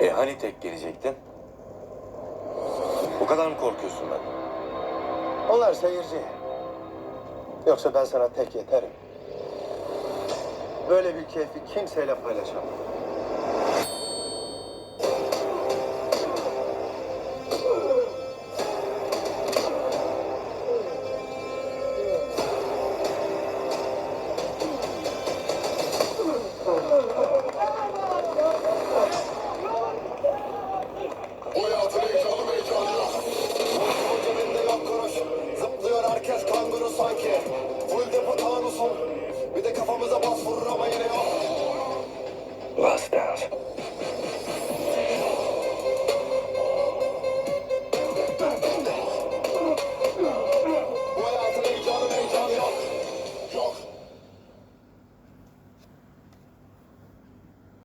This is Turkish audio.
E hani tek gelecektin? O kadar mı korkuyorsun benden? Onlar seyirci. Yoksa ben sana tek yeterim. Böyle bir keyfi kimseyle paylaşamam. possible.